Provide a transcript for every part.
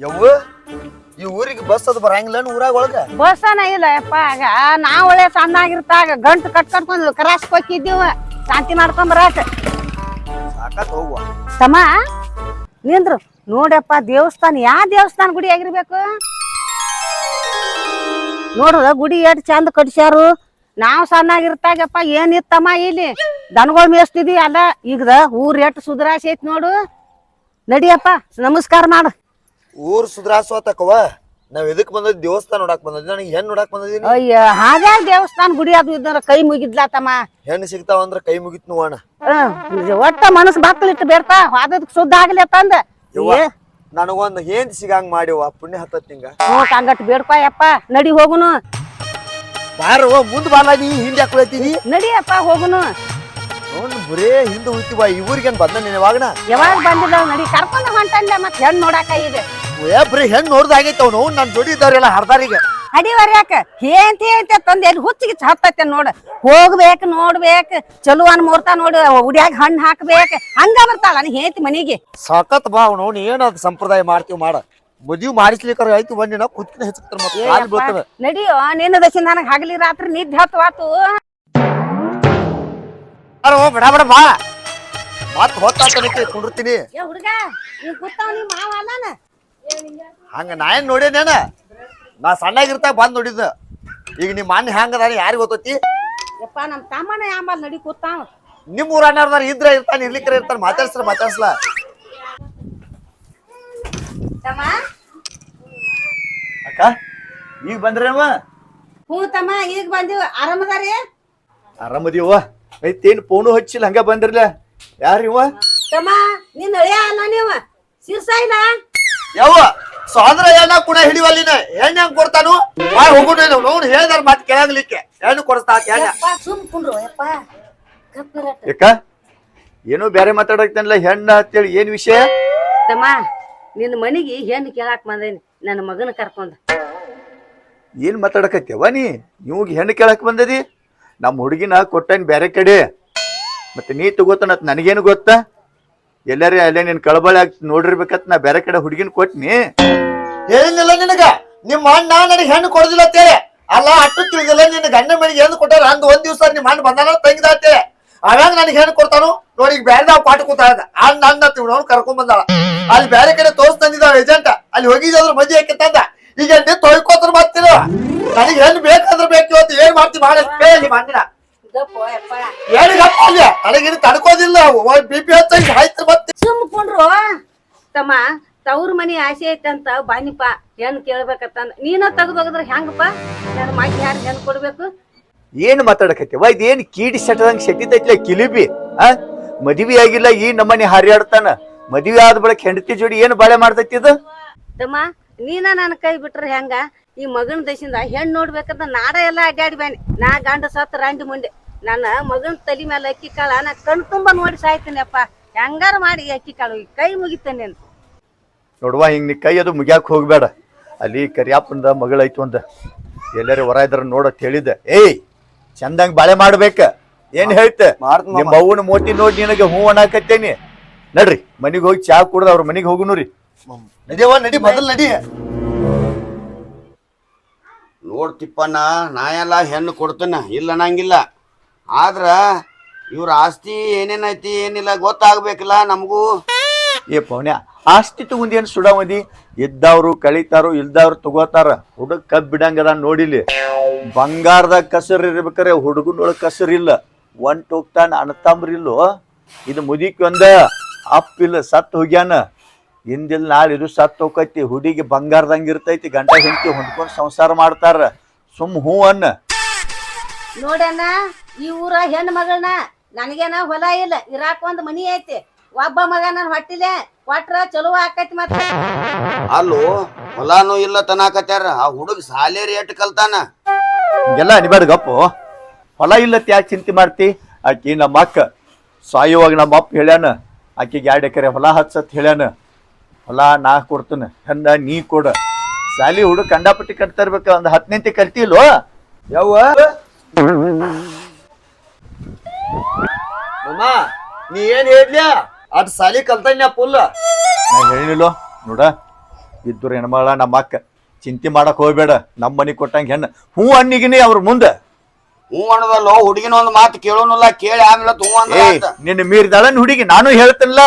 ಯವ್ವ ಈ ಊರಿಗೆ ಬಸ್ ಅದು ಬರಂಗಿಲ್ಲ ಊರಾಗ ಒಳಗ? ಬಸ್ಸನ ಇಲ್ಲ ಯಪ್ಪ ಆಗ ನಾವು ಒಳ್ಳೆ ಸಣ್ಣಾಗಿರ್ತಾಗ ಗಂಟು ಕಟ್ ಕಟ್ಕೊಂಡು ಕ್ರಾಸ್ ಹೋಗಿದ್ದೀವ ಶಾಂತಿ ಮಾಡ್ಕೊಂಡ್ ಬರಾಕ. ಸಾಕಾತ್ ಹೋಗುವ. ತಮ್ಮ ನಿಂದ್ರು. ನೋಡಪ್ಪ ದೇವಸ್ಥಾನ ಯಾ ದೇವಸ್ಥಾನ ಗುಡಿ ಆಗಿರ್ಬೇಕು? ನೋಡ್ರ ಗುಡಿ ಎಷ್ಟ್ ಚಂದ ಕಟ್ಸ್ಯಾರು. ನಾವ್ ಸಣ್ಣಾಗಿರ್ತಾಗಪ್ಪ ಏನಿತ್ತಮ್ಮ ಇಲ್ಲಿ? ದನಗಳು ಮೇಸ್ತಿದ್ವಿ ಅಲ್ಲ ಈಗ ಊರ್ ಎಷ್ಟು ಸುಧಾರಾಸಿ ಐತಿ ನೋಡು. ನಡಿಯಪ್ಪ ನಮಸ್ಕಾರ ಮಾಡು. ಊರ್ ಸುಧಾರಿಸೋತಕವ ನಾವ್ ಎದಕ್ ಬಂದದ್ ದೇವಸ್ಥಾನ ನೋಡಕ್ ಬಂದದ್ ನನಗೆ ಹೆಣ್ ನೋಡಕ್ ಬಂದದೀನಿ ಅಯ್ಯ ಹಾಗಾಗ ದೇವಸ್ಥಾನ ಗುಡಿ ಅದು ಇದ್ರ ಕೈ ಮುಗಿದ್ಲಾ ತಮ್ಮ ಹೆಣ್ಣು ಸಿಗ್ತಾವ ಅಂದ್ರ ಕೈ ಮುಗಿತ್ ನೋವಣ ಒಟ್ಟ ಮನಸ್ ಬಾಕಲಿಟ್ಟು ಬೇಡ್ತಾ ಅದಕ್ ಶುದ್ಧ ಆಗ್ಲಿ ಅಂತಂದ ನನಗೊಂದು ಏನ್ ಸಿಗಂಗ್ ಮಾಡಿವ ಪುಣ್ಯ ಹತ್ತತ್ ನಿಂಗ. ನೋಟ್ ಹಂಗಟ್ ಬೇಡ್ಕೊ ಯಪ್ಪ ನಡಿ ಹೋಗುನು. ಬಾರೋ ಮುಂದ್ ಬಾಲ ನೀ ಹಿಂದೆ ನಡಿ ನಡಿಯಪ್ಪ ಹೋಗುನು. ನೋಡ್ ಬರೇ ಹಿಂದೆ ಹೋಯ್ತಿವ ಇವ್ರಿಗೇನ್ ಬಂದ ನೀನ್ ಯಾವಾಗ ಯಾವಾಗ ಬಂದಿಲ್ಲ ನಡಿ ಕರ್ಕೊಂಡ್ ಹೊಂಟಂದೆ ಮತ್ ಹೆಣ್ ನೋಡಾಕ ಈಗ. ಏ ಬರೀ ಹೆಣ್ ನೋಡ್ದ ನನ್ನ ಅವ್ನು. ನನ್ ಜೋಡಿ ಇದ್ದವ್ರೆಲ್ಲ ಹರ್ದಾರಿಗೆ. ಅಡಿವಾರ ಯಾಕ? ಏಂತ ಹೇಳ್ತೇ ತಂದೆ ಎಲ್ಲಿ ಹುಚ್ಚಿಗೆ ಹತ್ತೈತೆ ನೋಡ. ಹೋಗ್ಬೇಕು ನೋಡ್ಬೇಕು. ಚಲೋ ಅನ್ ಮುಹೂರ್ತ ನೋಡಿ ಉಡಿಯಾಗ ಹಣ್ಣು ಹಾಕ್ಬೇಕು. ಹಂಗ ಬರ್ತಾಳ ನೀ ಹೇಳ್ತಿ ಮನಿಗೆ. ಸಾಕತ್ ಬಾ ಅವನು. ಅವ್ನು ಸಂಪ್ರದಾಯ ಮಾಡ್ತೀವಿ ಮಾಡ. ಮದುವೆ ಮಾಡಿಸ್ಲಿಕ್ಕಾರ ಆಯ್ತು ಬಂದಿನ ಕುತ್ತಿನ ಹೆಚ್ಚಕ್ತಾರ ಮತ್ತೆ. ಕಾಲ್ ನಡಿಯೋ ನಿನ್ನ ದಶಿ ನನಗೆ ಹಗಲಿ ರಾತ್ರಿ ನಿದ್ದೆ ಹತ್ತವಾತು ಅರೆ ಓ ಬಡ ಬಡ ಬಾ. ಮತ್ತೆ ಹೊತ್ತಾತನಕ್ಕೆ ಕುಂಡಿರ್ತೀನಿ ಏ ಹುಡುಗ ನೀ ಕೂತಾವ ನೀ ಮಾವ ಹಂಗ ನಾ ಏನ್ ನೋಡೇನೇನ ನಾ ಸಣ್ಣಾಗಿರ್ತಾಗ ಬಂದ್ ನೋಡಿದ್ದ. ಈಗ ನಿಮ್ಮ ಅಣ್ಣ ಹೆಂಗ ಅದಾನ ಯಾರಿಗ ಗೊತ್ತೈತಿ? ಯಪ್ಪ ನಮ್ ತಮ್ಮನ ಆಂಬಲ್ ನಡಿ ಕೂತಾವ. ನಿಮ್ ಊರಣ್ಣಾರ್ದಾರ ಇದ್ರ ಇರ್ತಾನ ಇರ್ಲಿಕ್ಕರ ಇರ್ತಾನ ಮಾತಾಡ್ಸ್ರ ಮಾತಾಡ್ಸ್ಲ. ತಮ್ಮ? ಅಕ್ಕ ಈಗ ಬಂದ್ರೇವ ಹ್ಞೂ ತಮ್ಮ ಈಗ ಬಂದಿವ. ಆರಾಮದಾರಿ ಆರಾಮದೀವ ಐತೇನ್ ಫೋನು ಹಚ್ಚಿಲ್ಲ ಹಂಗ ಬಂದಿರ್ಲ. ಯಾರಿವ ತಮ್ಮ ನಿನ್ನ ಅಳಿಯ ಅಲ್ಲ ನೀವ? ಸಿರ್ಸ ಇಲ್ಲ? ಯಾವ ಸ್ವಾದ್ರ ಏನ ಕೂಡ ಹಿಡಿವಲ್ಲಿನ ಹೆಣ್ಣು ಹೆಂಗ್ ಕೊಡ್ತಾನು? ಬಾಯ್ ಹೋಗುಣ ಅವ್ನು ಹೇಳ್ದಾರ ಮಾತ್ ಕೇಳಾಗ್ಲಿಕ್ಕೆ. ಹೆಣ್ಣು ಕೊಡ್ತಾ ಹೆಣ್ಣ ಯಪ್ಪ ಸುಮ್ ಕುಂಡ್ರು ಯಪ್ಪ. ಯಾಕ ಏನೋ ಬ್ಯಾರೆ ಮಾತಾಡಕ್ತೇನಲ್ಲ ಹೆಣ್ಣ ಅಂತೇಳಿ ಏನ್ ವಿಷಯ? ತಮ್ಮ ನಿನ್ನ ಮನಿಗೆ ಹೆಣ್ಣು ಕೇಳಾಕ್ ಬಂದೇನಿ. ನನ್ನ ಮಗನ ಕರ್ಕೊಂಡ. ಏನ್ ಮಾತಾಡಕತ್ತೇವ ನೀ? ಇವಾಗ ಹೆಣ್ಣು ಕೇಳಕ್ ಬಂದದಿ? ನಮ್ಮ ಹುಡುಗಿನ ಕೊಟ್ಟನ್ ಬೇರೆ ಕಡೆ. ಮತ್ತೆ ನೀ ತಗೋತಾನ ನನಗೇನು ಗೊತ್ತಾ? ಎಲ್ಲಾರ ಅಲ್ಲೇ ನೀನ್ ಕಳಬಳ ನೋಡಿರ್ಬೇಕತ್, ನಾ ಬೇರೆ ಕಡೆ ಹುಡುಗಿನ ಕೊಟ್ನಿ. ಹೇಳಿಲ್ಲ ನಿನಗ? ನಿಮ್ಮ ಅಣ್ಣ ನನಗೆ ಹೆಣ್ಣು ಕೊಡದಿಲ್ಲ ಅಂತೇಳಿ. ಅಲ್ಲ, ಅಟ್ಟು ತಿಳಿದಿಲ್ಲ, ನಿನ್ನ ಗಂಡ ಮನೆಗೆ ಏನು ಕೊಟ್ಟಾರ, ಅಂದ್ ಒಂದ್ ದಿವಸ ನಿಮ್ಮ ಅಣ್ಣ ಬಂದಾನ ತಂಗಿದಾತೆ ಅವಾಗ ನನಗೆ ಹೆಣ್ಣು ಕೊಡ್ತಾನು? ನೋಡಿ ಬ್ಯಾರೆ ನಾವು ಪಾಠ ಕೂತ ಅಣ್ಣ ಅಣ್ಣ ತಿಳ್ಕೊಂಡು ಕರ್ಕೊಂಡ್ ಬಂದಾಳ. ಅಲ್ಲಿ ಬೇರೆ ಕಡೆ ತೋರ್ಸ್ ತಂದಿದ್ದಾವ ಏಜೆಂಟ್ ಅಲ್ಲಿ ಹೋಗಿದ್ರ ಮಜಿ ತಂದ. ಈಗ ಎಣ್ಣೆ ತೊಯ್ಕೋತ್ರ ಬರ್ತಿರ ನನಗೆ ಹೆಣ್ಣು ಬೇಕಂದ್ರೆ ಬೇಕು ಇವತ್ತು. ಏನ್ ಮಾಡ್ತಿ ಮಾಡಿ ನಿಮ್ಮ ಹೇಳಿಗಪ್ಪ ಅಲ್ಲಿ. ನನಗಿನ್ನು ತಡ್ಕೋದಿಲ್ಲ ಬಿ ಪಿ ಹಚ್ಚಿ ಆಯ್ತು ಮತ್ತೆ. ಸುಮ್ ಕುಂಡ್ರು. ತಮ್ಮ ತವ್ರ ಮನಿ ಆಸೆ ಐತಂತ ಬಾನಿಪ ಹೆಣ್ ಕೇಳ್ಬೇಕಂತ ನೀನ ತೆಗ್ದೋಗದ್ರ ಹೆಂಗಪ್ಪ? ನನ್ನ ಮಗ ಯಾರು ಹೆಣ್ ಕೊಡ್ಬೇಕು? ಏನ್ ಮಾತಾಡಕತ್ತೀವ ಇದೇನ್ ಕೀಡಿ ಸೆಟ್ಟದಂಗ್ ಸೆಟ್ಟಿತೈತ್ಲೆ ಕಿಲಿಬಿ? ಆ? ಮದ್ವಿ ಆಗಿಲ್ಲ ಈ ನಮ್ಮನೆ ಹಾರ್ಯಾಡ್ತಾನ. ಮದ್ವಿ ಆದ ಬಳಿಕ ಹೆಂಡತಿ ಜೋಡಿ ಏನ್ ಬಾಳೆ ಮಾಡ್ತೈತಿ ಇದು? ತಮ್ಮ ನೀನ ನನ್ನ ಕೈ ಬಿಟ್ರ ಹೆಂಗ? ಈ ಮಗನ ದೇಶದಿಂದ ಹೆಣ್ ನೋಡ್ಬೇಕಂತ ನಾಡ ಎಲ್ಲ ಅಡ್ಡಾಡಿ ಬ್ಯಾನಿ. ನಾ ಗಂಡ ಸತ್ ರಾಂಡಿ ಮುಂಡೆ. ನನ್ನ ಮಗನ ತಲೆ ಮೇಲೆ ಅಕ್ಕಿ ಕಾಳು ನಾ ಕಣ್ ತುಂಬ ನೋಡಿ ಸಾಯ್ತೀನಪ್ಪ ಹೆಂಗಾರ ಮಾಡಿ ಅಕ್ಕಿ ಕಾಳು? ಈ ಕೈ ಮುಗಿತೇನೆ ನೋಡುವ ಹಿಂಗೆ ನೀ ಕೈ ಅದು ಮುಗ್ಯಾಕ್ ಹೋಗ್ಬೇಡ. ಅಲ್ಲಿ ಕರಿಯಪ್ಪಂದ ಮಗಳೈತು ಅಂದ ಎಲ್ಲರ ಹೊರ ಇದ್ರ ನೋಡತ್ ಹೇಳಿದ್ದೆ. ಏಯ್ ಚಂದಂಗ್ ಬಾಳೆ ಮಾಡ್ಬೇಕ. ಏನ್ ಹೇಳ್ತ. ನಿಮ್ಮ ಅವ್ವನ ಮೋತಿ ನೋಡಿ ನಿನಗೆ ಹೂ ಅಣಾಕತ್ತೇನಿ ನಡ್ರಿ ಮನಿಗೆ ಹೋಗಿ ಚಾ ಕುಡ್ದ ಅವ್ರ ಮನಿಗ್ ಹೋಗುನು ರೀ ನಡಿಯವ್ವ ನಡಿ ಮೊದಲ್ ನಡಿ. ನೋಡ್ತಿಪ್ಪಣ್ಣ ನಾ ಎಲ್ಲ ಹೆಣ್ಣು ಕೊಡ್ತೇನೆ. ಇಲ್ಲ ಅನ್ನಂಗಿಲ್ಲ. ಆದ್ರ ಇವ್ರ ಆಸ್ತಿ ಏನೇನೈತಿ ಏನಿಲ್ಲ ಗೊತ್ತಾಗ್ಬೇಕಲ್ಲ ನಮಗೂ. ಏ ಪೌನ್ಯ ಆಸ್ತಿ ತಗೊಂಡೇನು ಏನ್ ಸುಡಾಮದಿ? ಇದ್ದವ್ರು ಕಳಿತಾರು ಇಲ್ದವ್ರು ತಗೋತಾರ. ಹುಡುಗ ಕಬ್ ಬಿಡಂಗದ ನೋಡಿಲಿ. ಬಂಗಾರದಾಗ ಕಸರ್ ಇರ್ಬೇಕಾರೆ ಹುಡುಗನೊಳಗ್ ಕಸರ್ ಇಲ್ಲ. ಒಂಟ್ ಹೋಗ್ತಾನ ಅಣ್ಣತಂಬ್ರಿಲ್ಲೋ ಇದು ಮುದಿಕ್ ಒಂದ ಅಪ್ಪಿಲ್ಲ ಸತ್ ಹೋಗ್ಯಾನ. ಹಿಂದಿಲ್ ನಾಳೆ ಇದು ಸತ್ ಹೋಗೈತಿ ಹುಡುಗಿ ಬಂಗಾರದಂಗ ಇರ್ತೈತಿ ಗಂಡ ಹೆಂಡತಿ ಹೊಂದ್ಕೊಂಡು ಸಂಸಾರ ಮಾಡ್ತಾರ. ಸುಮ್ ಹೂ ಅನ್ನ. ನೋಡಣ್ಣ ಈ ಊರ ಹೆಣ್ಣು ಮಗಳನ್ನ ನನಗೇನ ಹೊಲ ಇಲ್ಲ ಇರಾಕ ಒಂದ್ ಮನಿ ಐತಿ. ಒಬ್ಬ ಮಗ ನನ್ ಹೊಟ್ಟಿಲೆ ಕೊಟ್ರ ಚಲೋ ಆಕೈತಿ ಮತ್ತೆ. ಅಲ್ಲೋ ಹೊಲಾನು ಇಲ್ಲ ತನಾಕತ್ಯಾರ ಆ ಹುಡುಗ ಸಾಲೇರಿ ಎಟ್ ಕಲ್ತಾನ? ಎಲ್ಲ ಅನಿಬೇಡ ಗಪ್ಪು. ಹೊಲ ಇಲ್ಲ ಯಾಕೆ ಚಿಂತೆ ಮಾಡ್ತಿ? ಆಕಿ ನಮ್ಮ ಅಕ್ಕ. ಸಾಯುವಾಗ ನಮ್ಮ ಅಪ್ಪ ಹೇಳ್ಯಾನ ಆಕಿಗೆ ಎರಡು ಎಕರೆ ಹೊಲ ಹಚ್ಚತ್ ಹೇಳ್ಯಾನ. ಹೊಲ ನಾ ಕೊಡ್ತನ ಹೆಂದ ನೀ ಕೊಡ. ಸಾಲಿ ಹುಡುಗ ಕಂಡಾಪಟ್ಟಿ ಕಟ್ತಾ ಒಂದು ಹತ್ತನೇಂತಿ ಕಲ್ತಿಲ್ವೋ? ಯವ್ವ? ಮಮ್ಮ ನೀ ಏನ್ ಹೇಳ್ಲಾ ಅದ್ ಸಾಲಿ ಕಲ್ತನ್ಯ ಪುಲ್ಲ. ನಾ ಹೇಳಿಲ್ಲೋ ನೋಡ ಇದ್ರು ಹೆಣ್ಮಗಳ ನಮ್ಮ ಅಕ್ಕ ಚಿಂತೆ ಮಾಡಕ್ ಹೋಗ್ಬೇಡ ನಮ್ಮ ಮನೆ ಕೊಟ್ಟಂಗೆ ಹೆಣ್ಣು. ಹೂ ಹಣ್ಣಿಗಿನಿ ಅವ್ರ ಮುಂದೆ. ಹ್ಞೂ ಅನ್ನೋದಲ್ಲ ಹುಡುಗಿನ ಒಂದು ಮಾತು ಕೇಳೋನಲ್ಲ ಕೇಳಿ ಆಮೇಲೆ ಹ್ಞೂ ಅಂದ್ರ ಏ ಆತ. ನಿನ್ನ ಮೀರಿದಾಳನ್ ಹುಡುಗಿ ನಾನು ಹೇಳ್ತಿಲ್ಲ.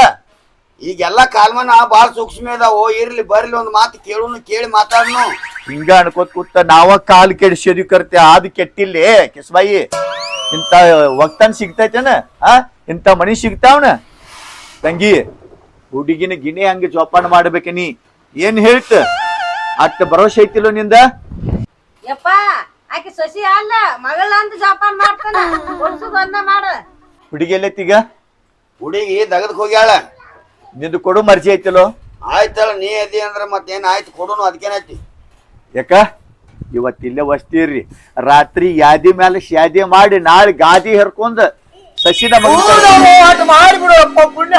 ಈಗೆಲ್ಲ ಕಾಲ್ಮನ ಬಾಳ ಸೂಕ್ಷ್ಮ ಓ ಇರ್ಲಿ ಬರ್ಲಿ ಒಂದು ಮಾತು ಕೇಳೋನು ಕೇಳಿ ಮಾತಾಡ್ನು. ಹಿಂಗ ಅನ್ಕೋತ್ ಕೂತ ನಾವ ಕಾಲ್ ಕೆಡಿಸೋದಿ ಕರ್ತೆ ಅದು ಕೆಟ್ಟಿಲ್ಲೇ ಕಿಸ್ಬಾಯಿ ಇಂತ ಒಗ್ತಾನ್ ಸಿಗ್ತೈತೇನ ಆ? ಇಂತ ಮನಿ ಸಿಗ್ತಾವನ? ತಂಗಿ ಹುಡುಗಿನ ಗಿಣಿ ಹಂಗೆ ಜೋಪಾನ ಮಾಡ್ಬೇಕ ನೀ? ಏನ್ ಹೇಳ್ತ? ಅಟ್ಟ ಭರವಸೆ ಐತಿಲ್ಲೋ ನಿಂದ? ಯಪ್ಪ ಆಕಿ ಸಸಿ ಅಲ್ಲ ಮಗಳ ಅಂತ ಜೋಪಾನ ಮಾಡ್ತಾನ. ಕೊಡ್ಸುದ್ ಒಂದ ಮಾಡ. ಹುಡುಗಿ ಎಲ್ಲೈತಿಗ? ಹುಡುಗಿ ದಗದಕ್ ಹೋಗ್ಯಾಳ. ನಿಂದು ಕೊಡು ಮರ್ಜಿ ಐತಿಲೋ ಆಯ್ತಲ್ಲ ನೀ ಅದಿ ಅಂದ್ರ ಮತ್ತೇನ್ ಆಯ್ತು ಕೊಡೋನು ಅದಕ್ಕೇನೈತಿ ಯಾಕ? ಇವತ್ತಿಲ್ಲೇ ವಸ್ತೀರ್ರಿ. ರಾತ್ರಿ ಯಾದಿ ಮೇಲೆ ಶಾದಿ ಮಾಡಿ ನಾಳೆ ಗಾದಿ ಹರ್ಕೊಂಡ್ ಸಸಿದ ಅಟ್ ಮಾಡಿಬಿಡು ಅಪ್ಪ ಪುಣ್ಯ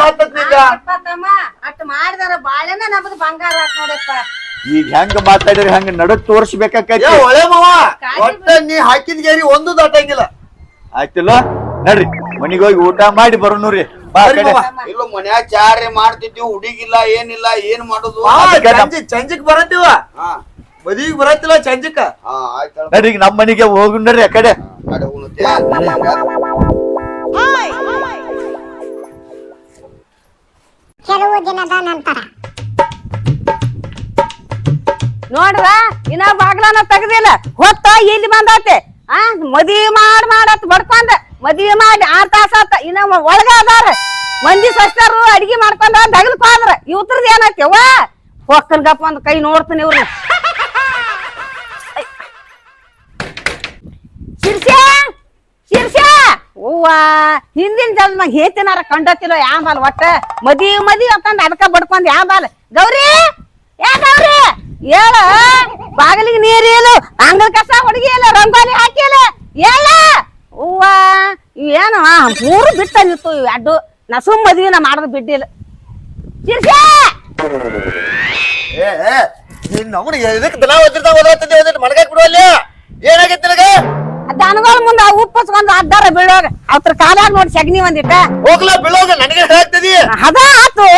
ತಮ್ಮ ಅಟ್ ಮಾಡಿದಾರ ಬಾಳೆನ ನಮ್ದು ಬಂಗಾರ ಆತ್ ನೋಡಪ್ಪ ಈಗ ಹೆಂಗ ಮಾತಾಡಿದ್ರೆ ಹಂಗ ನಡಕ್ ತೋರ್ಸ್ಬೇಕಾಕೈತಿ ಮಾವ ಒಟ್ಟ ನೀ ಹಾಕಿದ ಗೇರಿ ಒಂದು ದಾಟಂಗಿಲ್ಲ ಆಯ್ತಿಲ್ಲ ನಡ್ರಿ ಮನಿಗ್ ಹೋಗಿ ಊಟ ಮಾಡಿ ಬರೋ ಬಾ ಆ ಕಡೆ. ಇಲ್ಲ ಮನ್ಯಾಗ ಚಾರೆ ಮಾಡ್ತಿದ್ವಿ ಹುಡುಗಿಲ್ಲ ಏನಿಲ್ಲ ಏನ್ ಮಾಡುದು ಚಂಜಕ್ ಅದಕ್ಕೆ ನಮ್- ಚಂಜಿ ಚಂಜಿಕ್ ಬರತ್ತೀವ ಹಾ ಮದಿಗ್ ಬರತ್ತಿಲ್ಲ ಚಂಜಿಕ ಹಾ ಆಯ್ತಲ್ಲ ನಡ್ರಿ ಈಗ ನಮ್ಮ ಮನಿಗೆ ಹೋಗುಣ್ರಿ ಆ ಕಡೆ ಕಡೆ ಉಣ್ಣುತ್ತೆ. ನೋಡ್ರ ಇನ್ನ ಬಾಗ್ಲನ ತೆಗ್ದಿಲ್ಲ. ಹೊತ್ತ ಇಲ್ಲಿ ಬಂದಾತೆ. ಆ ಮದ್ವಿ ಮಾಡ್ ಮಾಡತ್ ಬಡ್ಕೊಂಡ ಮದ್ವಿ ಮಾಡಿ ಆರ್ ತಾಸ ಇನ್ನ ಒಳಗ ಅದಾರ. ಮಂದಿ ಸಸ್ತಾರು ಅಡಿಗೆ ಮಾಡ್ಕೊಂಡ ದಗಲ್ಕ್ ಹೋದ್ರ. ಇವತ್ರದ್ ಏನೈತಿ? ಅವ್ವ, ಹೊಕ್ಕನ್ ಗಪ್ಪ ಕೈ ನೋಡ್ತೀನಿ ಇವ್ರು ಶಿರ್ಷ ಶಿರ್ಷ. ಅವ್ವ, ಹಿಂದಿನ ಜನ್ಮ ಹೇತಿನಾರ ಕಂಡತಿಲ್ಲ ಯಾಂಬಾಲ್ ಒಟ್ಟ? ಮದಿ ಮದಿ ಅಂತಂದ್ ಅದಕ್ಕ ಬಡ್ಕೊಂಡ್ ಯಾಂಬಾಲ್ ಗೌರಿ ಯಾ ಗೌರಿ ಹೇಳ ಬಾಗಿಲಿಗೆ ನೀರು ಇಲ್ಲ ಅಂಗಳ ಕಸ, ಹುಡುಗಿ ಇಲ್ಲ ರಂಗೋಲಿ ಹಾಕಿಲ್ಲ? ಹೇಳ. ಹೂವ ಏನು ಮೂರು ಬಿಟ್ಟ ನಿಂತು ಇವ್ ಅಡ್ಡು ನಾ ಸುಮ್ ಮದ್ವಿ ನಾ ಮಾಡೋದು ಬಿಡ್ಡಿಲ್ಲ ಶಿರ್ಷ ಏ ನಿನಗೆ? ದನಗಳ ಮುಂದ ಉಪ್ಪಸ್ಕೊಂಡು ಅದ್ದಾರ ಅಡ್ಡಾರ ಬೀಳೋಗ. ಅವ್ರ ಕಾಲಾಗ ನೋಡಿ ಸಗಣಿ ಒಂದಿಟ್ಟ ಹೋಗ್ಲ ಬೀಳೋಗ ನನಗೆ ಹೇಳ್ತದಿ? ಅದ ಆತು.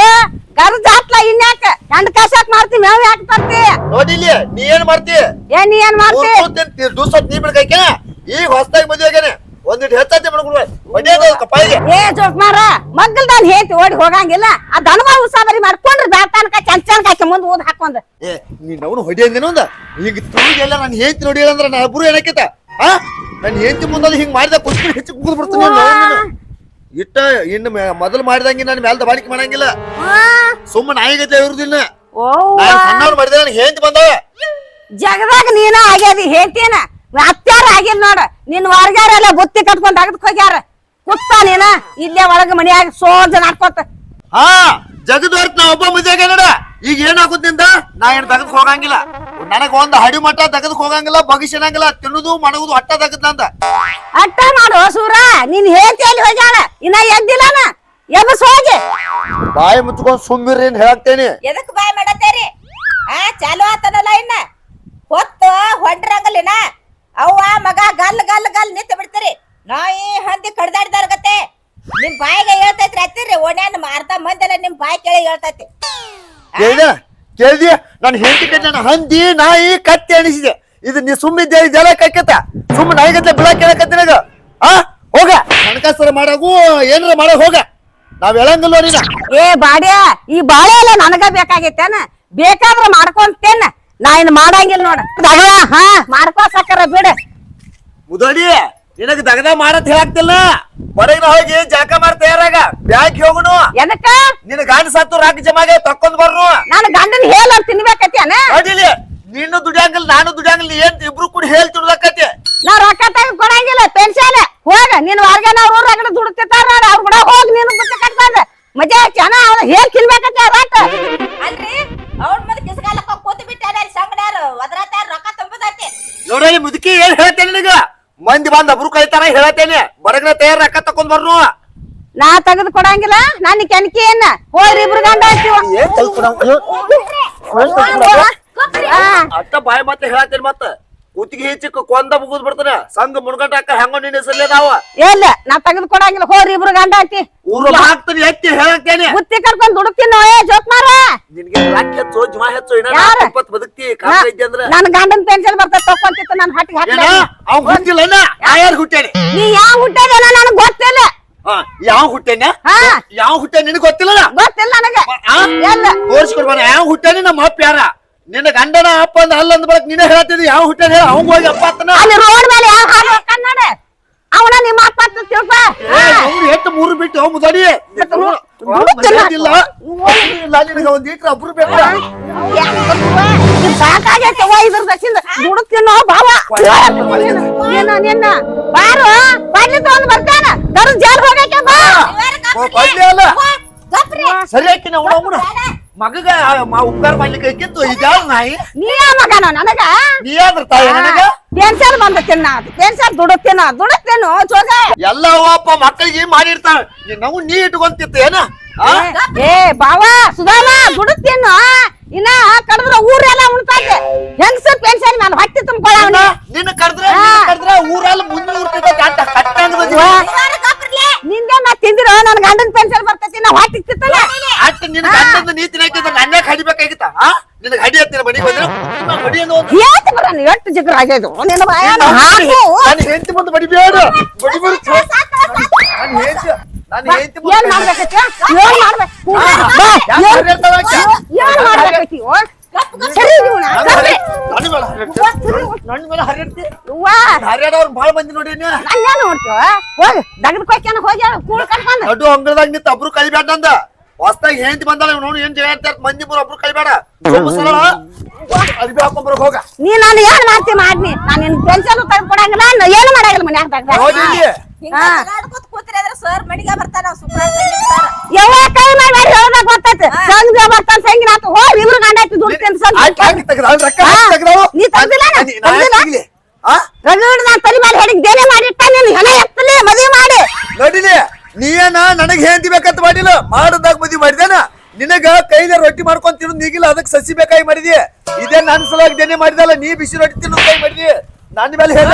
ಹಾಕ್ಲ ಇನ್ಯಾಕ? ಹೆಂಡ ಕಸಾಕ್ ಮಾಡ್ತಿ? ಮೇವ್ ಯಾಕೆ ತರ್ತಿ? ನೋಡಿಲಿ ನೀ ಏನ್ ಮಾಡ್ತಿ? ಏನ್ ನೀ ಏನ್ ಮಾಡ್ತಿ? ದೂಸತ್ ನೀ ಬಿಡ್ಕೈಕೆ? ಈಗ ಹೊಸದಾಗಿ ಮದುವೆ ಆಗ್ಯಾನೆ ಒಂದಿಟ್ಟು ಹೆಚ್ಚಾತಿ ಮಾಡ್ಕೊಡ್ವ ಹೊಡೆಯೋದು ಕಪ್ಪಾಯಿಗೆ ಏ ಜೋಕ್ ಮಾರ. ಮಗ್ಗಲ್ದಾನ್ ಹೇತಿ ಓಡಿ ಹೋಗಂಗಿಲ್ಲ. ಆ ದನವ ಉಸಾಬರಿ ಮಾಡ್ಕೊಂಡ್ರಿ ಚಂದ ಚಂದ ಚಂಕ ಮುಂದೆ ಓದ್ ಹಾಕೊಂಡ್. ಏ ನೀನ್ ಅವನು ಹೊಡಿಯಂದೇನು ಒಂದ? ಈಗ ತುಳಿಗೆಲ್ಲ ನಾನು ಹೇಳ್ತಿ ನೋಡಿಲ್ಲ ಅಂದ್ರೆ ನಾ ಇಬ್ರು ಏನಕ್ಕಿತ? ಹಾ ನನ್ ಹೆಂಡತಿ ಮುಂದೆ ಹಿಂಗ್ ಮಾಡಿದ ಕುಸ್ಕೊಂಡು ಹೆಚ್ಚು ಕೂದ್ ಬಿಡ್ತೀನಿ ಇಟ್ಟ ಇನ್ನು ಮೊದಲು ಮಾಡಿದಂಗೆ ನಾನು ಮ್ಯಾಲ್ದ ಬಾಳಿಕೆ ಮಾಡಂಗಿಲ್ಲ. ಸುಮ್ಮನೆ ನಾಯಿಗತ್ತೆ ಇರುದಿಲ್ಲ ಓ ನಾನು ಸಣ್ಣವ್ರು ಮಾಡಿದೆ ನನ್ ಹೆಂಡತಿ ಬಂದವ ಜಗದಾಗ ನೀನ ಆಗ್ಯಾದಿ ಹೇಳ್ತೇನ ಅತ್ಯಾರ ಆಗಿಲ್ಲ ನೋಡ. ನಿನ್ ಹೊರಗಾರೆಲ್ಲ ಬುತ್ತಿ ಕಟ್ಕೊಂಡ್ ಅಗದಕ್ ಹೋಗ್ಯಾರ. ಕುತ್ತ ನೀನ? ಇಲ್ಲೇ ಒಳಗ ಮನ್ಯಾಗ ಸೋಜ ಹಾಕೋತ ಹಾ ಜಗದ್ ನಾ ಒಬ್ಬ ಮದುವೆ ನೋಡ. ಈಗ ಏನಾಗುತ್ತೆ ನಿಂದ? ನಾ ಏನ್ ತೆಗೆದು ಹೋಗಂಗಿಲ್ಲ. ನನಗ ಒಂದ್ ಹಡಿ ಮಟ್ಟ ತೆಗೆದು ಹೋಗಂಗಿಲ್ಲ ಬಗಿಸನಂಗಿಲ್ಲ ತಿನ್ನುದು ಮಣಗುದು ಅಟ್ಟ ತೆಗದ್ ನಂದ. ಅಟ್ಟ ಮಾಡು ಸೂರ. ನೀನ್ ಹೇಳ್ತಿ ಅಲ್ಲಿ ಹೋಗ್ಯಾಳ. ಇನ್ನ ಎದ್ದಿಲ್ಲ ಎಬಸ್ ಹೋಗಿ. ಬಾಯಿ ಮುಚ್ಕೊಂಡ್ ಸುಮ್ಮಿರಿ ಏನ್ ಹೇಳ್ತೇನೆ ಎದಕ್ ಬಾಯಿ ಮಾಡತ್ತೇರಿ? ಆ ಚಾಲು ಆತನಲ್ಲ ಇನ್ನ. ಹೊತ್ತು ಹೊಂಡ್ರಂಗಲ್ಲಿನ ಅವ್ವ ಮಗ ಗಲ್ ಗಲ್ ಗಲ್ ನಿಂತ ಬಿಡ್ತೀರಿ. ನಾಯಿ ಹಂದಿ ಕಡ್ದಾಡ್ದಾರ್ಗತ್ತೆ ನಿಮ್ ಬಾಯಿಗೆ ಹೇಳ್ತೈತ್ರಿ ಹತ್ತಿರಿ ಓಣ್ಯಾನ ಅರ್ಧ ಮಂದೆಲ್ಲ ನಿಮ್ ಬಾಯಿ ಕೇಳಿ ಹೇಳ್ತೈತಿ. ಕೇಳಿದ? ಕೇಳಿದಿ ನನ್ನ ಹೆಂಡತಿ ಕಟ್ಟ ಹಂದಿ ನಾಯಿ ಕತ್ತಿ ಅಣಿಸಿದೆ ಇದು ನೀ ಸುಮ್ಮಿದ್ದೆ ಜಲ ಕೈಕತ್ತ? ಸುಮ್ಮ ನಾಯಿಗತ್ತೆ ಬಿಳ ಇದು ಆ? ಹೋಗ. ಹಣಕಾಸರ ಮಾಡಾಗು ಏನಾರ ಮಾಡ ಹೋಗ. ನಾವ್ ಹೇಳಂಗಿಲ್ಲ ನೀನ ಏ ಬಾಡ್ಯ ಈ ಬಾಳೆ ಎಲ್ಲ ನನಗ ಬೇಕಾಗೈತೇನ? ಬೇಕಾದ್ರ ಮಾಡ್ಕೊಂತೇನ? ನಾ ಇನ್ ಮಾಡಂಗಿಲ್ಲ ನೋಡ. ಹಾ ಮಾಡ್ಕೋ ಸಕ್ಕರ ಬಿಡ. ಮುದೋಡಿ ನಿನಗ ದಗದ ಮಾಡತ್ ಹೇಳಾಕ್ತಿಲ್ಲ? ಹೊರಗಿನ ಹೋಗಿ ಜಾಕ ಮಾಡ್ ತಯಾರಾಗ? ಬ್ಯಾಂಕ್ ಹೋಗುನು? ಎದಕ್ಕ? ನಿನ್ನ ಗಂಡ ಸತ್ತು ರಾಕ್ ಜಮಾಗೆ ತಕ್ಕೊಂಡ್ ಬರ್ರು. ನಾನು ಗಂಡನ ಹೇಳ ತಿನ್ಬೇಕತ್ಯಾನ? ನೋಡಿಲಿ ನೀನು ದುಡಿಯಂಗಿಲ್ಲ ನಾನು ದುಡಿಯಂಗಿಲ್ಲ ಏನ್ ಇಬ್ರು ಕೂಡ ಹೇಳ್ ತಿಳ್ದಕ್ಕತಿ ನಾ ರೊಕ್ಕ ತಗ ಕೊಡಂಗಿಲ್ಲ ಪೆನ್ಷನ್. ಹೋಗ ನೀನ್ ಹೊರಗೆ ಅವ್ರ ರಗಡ ದುಡ್ತಿರ್ತಾರ ನಾನು ಅವ್ರ ಕೂಡ ಹೋಗಿ ನೀನು ಬುತ್ತಿ ಕಟ್ಕೊಂಡ ಮಜಾ ಚೆನ್ನ ಅವ್ನ ಹೇಳ್ ತಿನ್ಬೇಕತ್ತೆ ರೊಕ್ಕ. ಅಲ್ರಿ ಅವ್ರ ಮುಂದೆ ಕಿಸಗಾಲಕ್ಕ ಕೂತು ಬಿಟ್ಟಾರ ಸಂಗಡ್ಯಾರು ಒದರಾತಾರ ರೊಕ್ಕ ತುಂಬದತ್ತೆ ನೋಡಲಿ ಮುದುಕಿ ಏನ್ ನಿನಗ ಮಂದಿ ಬಂದ ಅಬ್ರು ಕಳಿತಾರ ಹೇಳತ್ತೇನೆ. ಬರಗ್ನ ತಯಾರ ರೊಕ್ಕ ತಕೊಂಡ್ ಬರ್ನು. ನಾ ತೆಗೆದು ಕೊಡಂಗಿಲ್ಲ ನನ್ನ ಕೆನಕಿ ಏನ? ಹೋಗ್ರಿ ಇಬ್ರು ಗಂಡ ಅಷ್ಟ ಬಾಯಿ ಮತ್ತೆ ಹೇಳತ್ತೇನೆ ಮತ್ತ. ಕುತ್ತಿಗೆ ಹೆಚ್ಚಿಕ್ ಕೊಂದ ಮುಗಿದ್ ಬಿಡ್ತಾನೆ. ಸಂಘ ಮುನ್ಗಂಟ ಅಕ್ಕ ಹೆಂಗ ನಿನ್ನ ಹೆಸರ್ಲೆ ನಾವ? ಇಲ್ಲ ನಾ ತೆಗೆದು ಕೊಡಂಗಿಲ್ಲ. ಹೋಗ್ರಿ ಇಬ್ರು ಗಂಡ ಹಾಕಿ ಊರು ಹಾಕ್ತಾನೆ ಎತ್ತಿ ಹೇಳತ್ತೇನೆ. ಕುತ್ತಿ ಕರ್ಕೊಂಡ್ ದುಡುಕ್ತೀನಿ ಜೋಕ್ ಮಾರ. ನಿನ್ಗೆ ಹೆಚ್ಚು ಜ್ಮಾ ಹೆಚ್ಚು ಯಾರ? ಇಪ್ಪತ್ತು ಬದುಕ್ತಿ ಕಾಲ ಇದ್ದೆ ಅಂದ್ರ? ನನ್ ಗಂಡನ್ ಪೆನ್ಷನ್ ಬರ್ತದ ತಕೊಂತಿತ್ತು ನನ್ ಹಟ್ಟಿಗೆ ಏನ? ಹಾಕಿ ಅವ್ ಹುಟ್ಟಿಲ್ಲ ನಾ ಯಾರು ಹುಟ್ಟೇನಿ? ನೀ ಯಾವ ಹುಟ್ಟದೇನ ನನಗ್ ಗೊತ್ತಿಲ್ಲ. ಯಾವ ಹುಟ್ಟೇನ? ಹಾ. ಯಾವ ಹುಟ್ಟೆ ನಿನಗ್ ಗೊತ್ತಿಲ್ಲ ಗೊತ್ತಿಲ್ಲ ನನಗೆ? ಎಲ್ಲ. ತೋರಿಸ್ಕೊಡ್ಬಾನ ಯಾವ ಹುಟ್ಟೇನಿ? ನಮ್ಮ ಅಪ್ಪ ಯಾರ? ನಿನ್ನ ಗಂಡನ ಅಪ್ಪ ಅಂದ ಅಲ್ಲ ಅಂದ ಬಳಕ ನೀನೇ ಹೇಳತ್ತಿದ್ ಯಾವ ಹುಟ್ಟೇನಿ ಹೇಳ? ಅವಂಗ ಹೋಗಿ ಅಪ್ಪ ಅತ್ತನ. ಅಲ್ಲಿ ರೋಡ್ ಮೇಲೆ ಯಾವ ಹಾಡು ಕನ್ನಡ? ಅವನ ನಿಮ್ಮ ಅಪ್ಪ ಅಂತ ತಿಳ್ಕ. ಎಷ್ಟು ಮೂರು ಬಿಟ್ಟು ಅಬ್ರು ಬೇಕು. ಸಾಕಾಗೈತೆ ಇದ್ರ ದಕ್ಷಿಣ ದುಡುಕ್ತಿನೋ ಬಾವ ನಿನ್ನ ನಿನ್ನ ಬಾರು ಬಾಡ್ಲಿ ತಗೊಂಡ್ ಬರ್ತಾನ. ಕರು ಜಾಲ್ ಹೋಗಕ್ಕೆ ಬಾ. ಮಗಗ ಉಪಕಾರ ಮಾಡ್ಲಿಕ್ಕೆ ಐಕಿತ್ತು ಇದ್ಯಾವ ನಾಯಿ ನೀ ಯಾವ ಮಗನ ನನಗ ನೀ ಯಾವ್ದ್ರ ತಾಯಿ ನನಗ ಪೆನ್ಷನ್ ಬಂದ ತಿನ್ನ ಪೆನ್ಷನ್ ದುಡುಕ್ತಿನ ದುಡುಕ್ತೇನು ಚೋಗ ಎಲ್ಲ ಅಪ್ಪ ಮಕ್ಕಳಿಗೆ ಮಾಡಿರ್ತಾಳ ನಾವು ನೀ ಇಟ್ಕೊಂತಿತ್ತ ಏನ? ಏ ಬಾವ ಸುಧಾಮ ದುಡುಕ್ತೇನು ಇನ್ನ ಕಡದ್ರ ಊರೆಲ್ಲ ಉಣ್ತಾಕೆ ಹೆಂಗಸ ಪೆನ್ಷನ್ ನಾನು ಹೊಟ್ಟಿ ತುಂಬ್ಕೊಳ್ಳ ನಿನ್ನ ಕಡದ್ರ ನಿನ್ನ ಊರೆಲ್ಲ ಊರಲ್ಲಿ ಮುಂದೆ ಊರ್ತಿದ್ದ ಕಟ್ಟ ಕಟ್ಟಂಗ ನಿಂದೆ ನಾ ತಿಂದಿರೋ ನನ್ ಗಂಡನ್ ಪೆನ್ಷನ್ ಬರ್ತೈತಿ ನಾ ಹೊಟ್ಟಿಗೆ ತಿತ್ತಲ್ಲ ನಿನ್ನ ಗಂಡಂದು ನೀತಿ ಹಾಕಿದ್ರೆ ನನ್ನೇ ಕಡಿಬೇಕಾಗಿತ್ತ? ಆ ನಿನಗೆ ಹಡಿ ಹತ್ತಿರ ಮನಿ ಬಂದ್ರೆ? ನಾನು ಹಡಿ ಅನ್ನೋ ಎಷ್ಟು ಜಿಗ್ರ ಆಗ್ಯದು ನಿನ್ನ ನಾನು ನನ್ನ ಹೆಂಡತಿ ಮುಂದೆ ಬಡಿಬೇಡ. ಬಡಿಬೇಡ ನನ್ನ ಹೆಂಡತಿ ನನ್ನ ಹೆಂಡತಿ ಮುಂದೆ ಏನ್ ಮಾಡ್ಬೇಕೈತಿ ಏನ್ ಮಾಡ್ಬೇಕು? ಮಾಡ್ಬೇಕೈತಿ? ಸರಿ ನನ್ನ ನನ್ನ ಮೇಲೆ? ನನ್ನ ಅವ್ವ, ಹರ್ಯಾಡವ್ರು ಬಾಳ ಮಂದಿ ನೋಡಿ ಅಲ್ಲೇ ನೋಡ್ತೀವ? ಹೋಗಿ ಹೋಗಿ ಕೂಳ್ ಕಟ್ಕೊಂಡ್ ನಡು ಅಂಗಳದಾಗ ನಿಂತ ಒಬ್ರು ಕಲಿಬೇಡ ಅಂದ ಹೊಸ್ದಾಗಿ ಹೆಂಡತಿ ಬಂದಾಳ ನೋಡು ಏನ್ ಮಂದಿ ಮೂರು ಒಬ್ರು ಅರ್ಬಿ ಹಾಕೊಂಬರಕ್ ಹೋಗ. ನೀ ನಾನು ಏನ್ ಮಾಡ್ತಿ ಮಾಡ್ನಿ? ನಾನು ನಿನ್ ಪೆನ್ಷನ್ ತೆಗೆದ್ಕೊಡಂಗಿಲ್ಲ ಕೊಡಂಗಿಲ್ಲ ಏನು ಮಾಡಂಗಿಲ್ಲ ಮನ್ಯಾಗ ಹೋಗಿ ಹಿಂಗ ಜಗಾಡ್ಕೊತ ಕೂತ್ರಿ ಅದ್ರ ಸರ್ ಮನಿಗೆ ಬರ್ತಾನ ಸುಪ್ರಾ ಸರ್ ಯಾವ ಕೈ ಮಾಡಿ ಮಾಡಿ ಹೇಳ್ದಾಗ ಗೊತ್ತೈತೆ ಸಂಜ ಬರ್ತಾನ ಆತು ಇವ್ರು ಗಂಡ ಐತಿ ದುಡ್ಡು ಆಯ್ತ್ ಹಾಕಿ ತೆಗ್ದಾಳ, ರೊಕ್ಕ ಹಾಕಿ ಹಾ. ತೆಗ್ದಾಳು. ನೀ ತೆಗ್ದಿಲ್ಲ? ನಾ- ನಾ- ನಾ ಯಾಕ್ ತೆಗ್ದಿಲ್ಲ? ತೆಗಿಲಿ? ಆ? ರಗಡ್ ನಾನ್ ತಲೆ ಮೇಲೆ ಹೆಡಿಗೆ ದೇನೆ ಮಾಡಿಟ್ಟ ನೀನು ಹೆಣ ಎತ್ತಲಿ ಮದುವೆ ಮಾಡಿ ನೋಡಿಲಿ ನೀಯೇನ ನನಗ್ ಹೆಂಡತಿ ಬೇಕಂತ ಮಾಡಿಲ್ಲ ಮಾಡದಾಗ ಮದ್ವಿ ಮಾಡಿದೇನ ನಿನಗ ಕೈಲಿ ರೊಟ್ಟಿ ಮಾಡ್ಕೊಂಡ್ ತಿನ್ನೋದ್ ನೀಗಿಲ್ಲ ಅದಕ್ಕೆ ಸಸಿ ಬೇಕಾಗಿ ಮಾಡಿದಿ ಇದೇ ನನ್ ಸಲುವಾಗಿ ದೇನೆ ಮಾಡಿದಲ್ಲ ನೀ ಬಿಸಿ ರೊಟ್ಟಿ ತಿನ್ನೋದ್ ಕೈ ಮಾಡಿದಿ ನನ್ನ ಮೇಲೆ ಹೇಳ.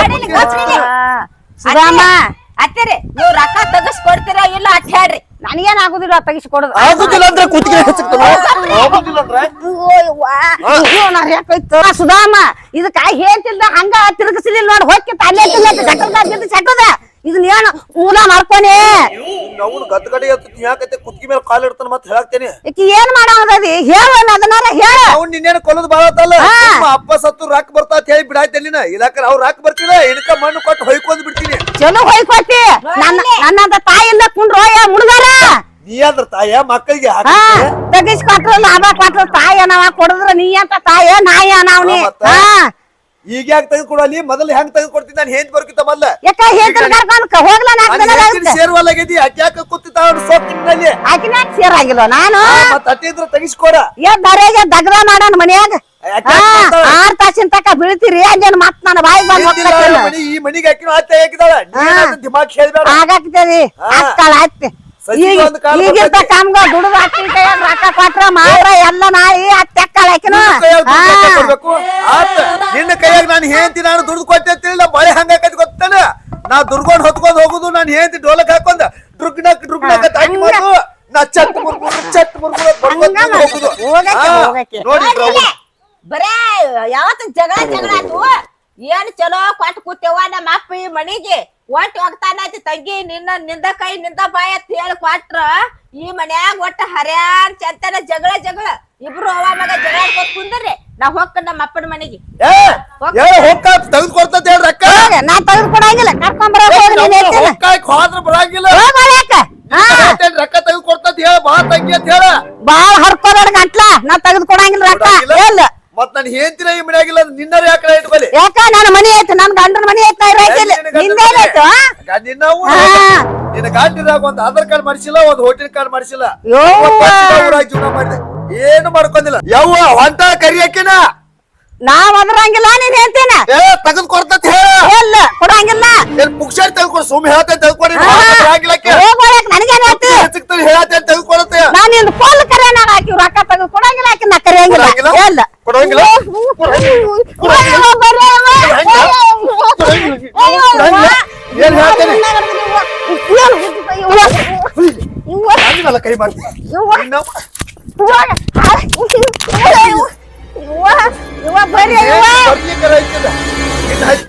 ಸುಧಾಮ ಅತ್ತೇರಿ ನೀವು ರೊಕ್ಕ ತೆಗಸ್ ಕೊಡ್ತೀರಾ ಇಲ್ಲ ಅಟ್ ಹೇಳ್ರಿ. ನನಗೇನ್ ಆಗುದಿಲ್ಲ ತೆಗಿಸಿ ಕೊಡುದು ಆಗುದಿಲ್ಲ ಅಂದ್ರೆ? ಕುತ್ತಿಗೆ ಹಚ್ಚಕ್ತಾನ ಸುಧಾಮ. ಇದಕ್ಕ ಹೇಳ್ತಿಲ್ದ ಹಂಗ ತಿರುಗಿಸಲಿಲ್ಲ ನೋಡ್. ಹೋಗಿ ಅಲ್ಲೇ ತಿನ್ನ ಸೆಟ್ಟದ ಇದನ್ನ ಏನು ಮೂಲ ಮಾಡ್ಕೊನಿ? ನಾವು ಗದ್ದಗಡೆ ಯಾಕೈತೆ ಕುತ್ತಿಗೆ ಮೇಲೆ ಕಾಲ್ ಇಡ್ತಾನ ಮತ್ತೆ ಹೇಳಾಕ್ತೇನೆ. ಈಕಿ ಏನ್ ಮಾಡೋದದಿ ಹೇಳ ಅದನ್ನಾರ ಹೇಳ. ಅವ್ನ್ ನಿನ್ನೇನು ಕೊಲ್ಲೋದು ಬಾಳತ್ತಲ್ಲ. ನಿಮ್ಮ ಅಪ್ಪ ಸತ್ತು ರಾಕ್ ಬರ್ತಾ ಅಂತ ಹೇಳಿ ಬಿಡಾಯ್ತೇನಿನ ಇಲಾಖೆ ಅವ್ರು ರಾಕ್ ಬರ್ತಿಲ್ಲ ಇನ್ಕ ಮಣ್ಣು ಕೊಟ್ಟು ಹೊಯ್ಕೊಂಡ್ ಬಿಡ್ತೀನಿ. ಚಲೋ ಹೋಯ್ಕೊತಿ ನನ್ನ ನನ್ನಂತ ತಾಯಿಲ್ಲ ಕುಂಡ್ರೋ ಮುಳುಗಾರ ನೀ ಅಂದ್ರ ತಾಯ ಮಕ್ಕಳಿಗೆ ಹಾ ಹಾಕ್ತಿ. ತೆಗಿಸ್ ಕೊಟ್ರು ಲಾಭ ಕೊಟ್ರು ತಾಯಿ ಅನ್ನವ ಕೊಡಿದ್ರ ನೀ ಅಂತ ತಾಯ ನಾಯಿ ಅನ್ನವ್ನಿ ಹಾ. ಈಗ ಯಾಕೆ ತೆಗೆದುಕೊಡಲಿ? ಮೊದಲು ಹೆಂಗ್ ತೆಗೆದುಕೊಡ್ತೀನಿ? ನಾನು ಹೆಂಗ್ ಬರ್ಕಿತ ಮೊದ್ಲ. ಯಾಕ ಹೇಳ್ತಾರ ಕರ್ಕೊಂಡ್ ಹೋಗ್ಲ ನಾಲ್ಕು ದಿನ ಆಗುತ್ತೆ ಸೇರ್ವಲ್ಲಾಗೈತಿ ಅಟ್ ಯಾಕೆ ಕೂತಿತ್ತ ಅವ್ನು ಸೋಕಿನಲ್ಲಿ ಆಕಿನಾಗ ಸೇರಾಗಿಲ್ಲ? ನಾನು ಮತ್ತೆ ಅಟ್ಟಿ ಇದ್ರ ತೆಗಿಸ್ಕೊಡ. ಏ ಬರೆಗೆ ದಗದ ಮಾಡೋಣ ಮನ್ಯಾಗ. ಆರ್ ತಾಸಿನ ತಕ ಬೀಳ್ತೀರಿ. ಅಂಜನ್ ಮತ್ ನನ್ನ ಬಾಯಿ ಬಂದ್ ಈ ಮನಿಗೆ ಹಾಕಿನ ಆತ ಹಾಕಿದಾಳ ದಿಮಾಕ್ ಹೇಳ್ಬೇಡ ಆಗಾಕ್ತೇರಿ ಹಾಕ್ತಾಳ ಅಕ್ಕಳ ಅತ್ತೆ ಸಸಿ ಈಗ ಒಂದ್ ಕಾಲ್ ಈಗಿಂತ. ಕಮ್ಗ ದುಡಿದು ಕೈಯಾಗ ರೊಕ್ಕ ಕೊಟ್ರ ಮಾತ್ರ ಎಲ್ಲ ನಾಯಿ ಅತ್ತೆ ಅಕ್ಕಳ ಆಕಿನ. ನಿನ್ನ ಕೈಯಾಗ ದುಡ್ಡು ಯಾಕೆ ಕೊಡ್ಬೇಕು? ಆತ ನಿನ್ನ ಕೈಯಾಗ ನಾನು ಹೇಂತಿ ನಾನು ದುಡ್ದು ಕೊಟ್ಟೆ ನಮ್ಮ ಮಳೆ ಹಂಗಾಕೈತಿ ಗೊತ್ತಾನ? ನಾ ದುರ್ಗೊಂಡ್ ಹೊತ್ಕೊಂಡ್ ಹೋಗುದು ನಾನು ಹೇಂತಿ ಡೋಲಕ್ ಹಾಕೊಂಡ್ ಡ್ರುಗ್ನಕ್ ಡ್ರುಗ್ನಕ್ ತಾಕಿ ಹಾಕಿ ಮಾಡು ನಾ ಚಟ್ ಮುರ್ಗುರು ಚಟ್ ಬರ್ಕೊಂಡ್ ಹಂಗ ಹೋಗುದು. ನೋಡಿ ಪ್ರಭು. ಬರೇ ಯಾವತ್ತ ಜಗಳ ಜಗಳ ಆತು ಏನ್ ಚಲೋ ಕೊಟ್ಟು ಕೂತೇವ ನಮ್ಮ ಅಪ್ಪ ಈ ಮನಿಗೆ? ಒಟ್ಟು ಹೋಗ್ತಾನೈತಿ ತಂಗಿ ನಿನ್ನ ನಿಂದ ಕೈ ನಿಂದ ಬಾಯ ಅಂತ ಹೇಳಿ ಕೊಟ್ರ ಈ ಮನ್ಯಾಗ ಒಟ್ಟ ಹರ್ಯಾನ್ ಚಂತನ ಜಗಳ ಜಗಳ. ಇಬ್ರು ಅವ ಮಗ ಜಗಳ ಕುಂದ್ರಿ. ನಾ ಹೋಗ್ಕ ನಮ್ಮ ಅಪ್ಪನ ಮನೆಗೆ. ಹೋಗ್ಕ ತೆಗೆದು ಕೊಡ್ತಂತ ಹೇಳ್ರಿ ಅಕ್ಕ. ಹೋಗ, ನಾ ತೆಗೆದು ಕೊಡಂಗಿಲ್ಲ ಹೋದ್ರ ಬರಂಗಿಲ್ಲ. ರೊಕ್ಕ ತೆಗೆದು ಕೊಡ್ತಂತ ಹೇಳ ಬಾ ತಂಗಿ ಅಂತ ಹೇಳ. ಬಾಳ ಹರ್ಕೋಬೇಡ ಗಂಟ್ಲ. ನಾ ತೆಗೆದು ಕೊಡಂಗಿಲ್ಲ. ರೊಕ್ಕ ಇಲ್ಲ ಮತ್ ನಾನು ಹೇಂತಿನ ಈ ಮನೆಯಾಗಿಲ್ಲ ನಿನ್ನರ ಯಾಕೆ ಇಟ್ಕೊಲಿ ಯಾಕ? ನನ್ನ ಮನಿ ಆಯ್ತು ನನ್ ಗಂಡನ ಮನಿ ಆಯ್ತು? ನಾ ನಿಂದೇನಾಯ್ತು ನಿನ್ನವು. ನಿನ್ನ ಗಾಡಿದಾಗ ಒಂದ್ ಆಧಾರ್ ಕಾರ್ಡ್ ಮಾಡಿಸಿಲ್ಲ ಒಂದ್ ಹೋಟೆಲ್ ಕಾರ್ಡ್ ಮಾಡಿಸಿಲ್ಲ. ಜೀವನ ಮಾಡಿದೆ. ಏನು ಮಾಡ್ಕೊಂಡಿಲ್ಲ? ಯಾವ ಹೊಂಟ ಕರಿಯಕಿನ? ನಾ ಅದರಂಗಿಲ್ಲ ನೀನ್ ಹೇಳ್ತೇನ. ಏ ತೆಗೆದು ಕೊಡ್ತಂತ ಇಲ್ಲ ಕೊಡಂಗಿಲ್ಲ. ಏನ್ ಪುಕ್ಷಾರಿ ತೆಗೆದುಕೊಡು ಸುಮ್ ಹೇಳತ್ತೆ ತೆಗೆದುಕೊಡಿ ಆಗಿಲ್ಲಕ್ಕೆ ಹೋಗೋಳಕ್ ನನಗೇನ್ ಹೇಳ್ತಿ? ಸಿಗ್ತಾನೆ ಹೇಳತ್ತೆ ತೆಗೆದುಕೊಡತ್ತೆ. ನಾನ್ ನಿಂದು ಫೋನ್ ಕರೆ ನಾನು ಹಾಕಿ ರೊಕ್ಕ ತೆಗೆದು ಕೊಡಂಗಿಲ್ಲ ಹಾಕಿ ನಾ ಕರೆಯಂಗಿಲ್ಲ? ಇಲ್ಲ ಕೊಡಂಗಿಲ್ಲ? ಏನ್ ಹೇಳ್ತೇನೆ? ಕೈ ಮಾಡ್ತೀನಿ.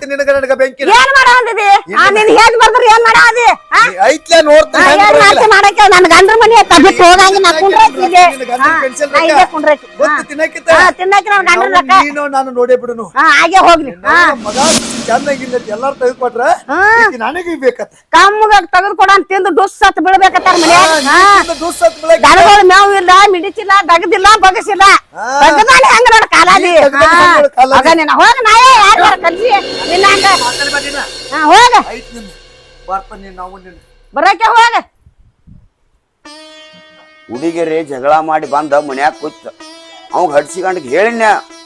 ನಿನಗ ನನಗ ಬೆಂಕಿ ಏನ್ ಮಾಡ ಅಂದಿದಿ? ಆ ನಿನ್ ಹೇಗ್ ಬರ್ದ್ರ ಏನ್ ಮಾಡ ಅದಿ? ಆ? ಐತ್ಲೆ ನೋಡ್ತಾ ಆ, ಏನ್ ನಾಚೆ ಮಾಡಕ್ಕೆ? ನನ್ ಗಂಡ್ರ ಮನಿ ಐತ ಬಿಟ್ಟು ಹೋಗಂಗ ನಾ ಕುಂಡ್ರೈತಿ ಇಲ್ಲಿ. ನಿನ್ನ ಗಂಡನ್ ಹಾ, pencil ನಾ ಇಲ್ಲೇ ಕುಂಡ್ರೈತಿ. ಗೊತ್ತು ತಿನ್ನಕ್ಕಿತ್ತ? ಹಾ ತಿನ್ನಕ್ಕೆ ನನ್ನ ಗಂಡ್ರ ರೊಕ್ಕ ನೀನು ನಾನು ನೋಡೇ ಬಿಡುನು. ಹಾ ಹಾಗೆ ಹೋಗ್ಲಿ. ಹಾ. ಮಗ ಚೆನ್ನಾಗಿಲ್ಲ ಎಲ್ಲಾರು ತೆಗೆದುಕೊಟ್ರ. ನನಗೆ ಬೇಕತ್ತ. ಕಮ್ಮಗ ತೆಗೆದು ಕೊಡ ಅಂತ ತಿಂದು ಡುಸ್ ಸತ್ ಬೀಳ್ಬೇಕತ್ತಾರ ಮನ್ಯಾಗ. ಹಾ. ದೋಸ್ತ ದನಗಳು ಮೇವು ಇಲ್ಲ ಮಿಡಿಚಿಲ್ಲ ದಗದಿಲ್ಲ ಬಗಸಿಲ್ಲ. ಬಗದಾನೆ ಹಂಗ ನೋಡ ಕಾಲಾದಿ. ಮಗ ನಿನ್ನ ಹೋಗ ನಾಯೇ ಯಾರ ಕಲ್ಸಿ? ನಿನ್ನ ಹಂಗ. ಹಾ ಹೋಗ. ಐತ್ ನಿನ್ನ. ಬರ್ತಾನೆ ನಾವು ನಿನ್ನ ಹೋಗ ಹುಡುಗಿರಿ ಜಗಳ ಮಾಡಿ ಬಂದ ಮನ್ಯಾಗ ಕೂತ ಅವಾಗ ಹಡ್ಸಿಕೊಂಡ್ ಹೇಳಿನ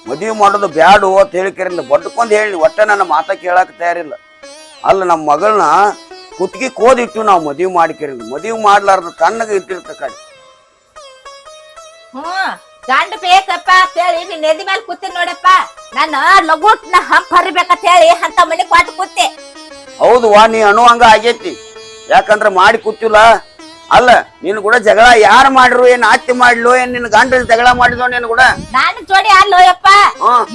ಮದುವೆ ಮಾಡೋದು ಬ್ಯಾಡು ಅಂತ ಹೇಳಿಕರಿಂದ ಬಡ್ಕೊಂಡ್ ಹೇಳಿ ಒಟ್ಟೆ ನನ್ನ ಮಾತ ಕೇಳಕ್ ತಯಾರಿಲ್ಲ. ಅಲ್ಲ ನಮ್ಮ ಮಗಳನ್ನ ಕುತ್ತಿಗೆ ಕೋದಿಟ್ಟು ನಾವು ಮದುವೆ ಮಾಡಿಕರಿಂದ ಮದುವೆ ಮಾಡ್ಲಾರ್ದ ತಣ್ಣಗ ಇಟ್ಟಿರ್ತ ಕಡೆ ಹ್ಮ್ ಗಂಡ ಬೇಕಪ್ಪ ಅಂತ ಹೇಳಿ ನೀ ಎದಿ ಮೇಲೆ ಕೂತಿ ನೋಡಪ್ಪ. ನಾನು ಲಗೂಟ್ನ ಹಂಪ್ ಹರಿಬೇಕಂತ ಹೇಳಿ ಅಂತ ಮನೆ ಕೊಟ್ಟು ಕೂತೆ. ಹೌದು ವಾ ನೀ ಹಂಗ ಆಗೈತಿ. ಯಾಕಂದ್ರ ಮಾಡಿ ಕೂತಿಲ್ಲ. ಅಲ್ಲ ನಿನ್ ಕೂಡ ಜಗಳ ಯಾರು ಮಾಡ್ರು ಏನ್ ಆತ್ತಿ ಮಾಡ್ಲು ಏನ್ ನಿನ್ ಗಂಡ ಜಗಳ ಮಾಡಿದ್ರು ನಿನ್ ಕೂಡ? ನಾನು ಜೋಡಿ ಅಲ್ಲೋ ಯಪ್ಪ.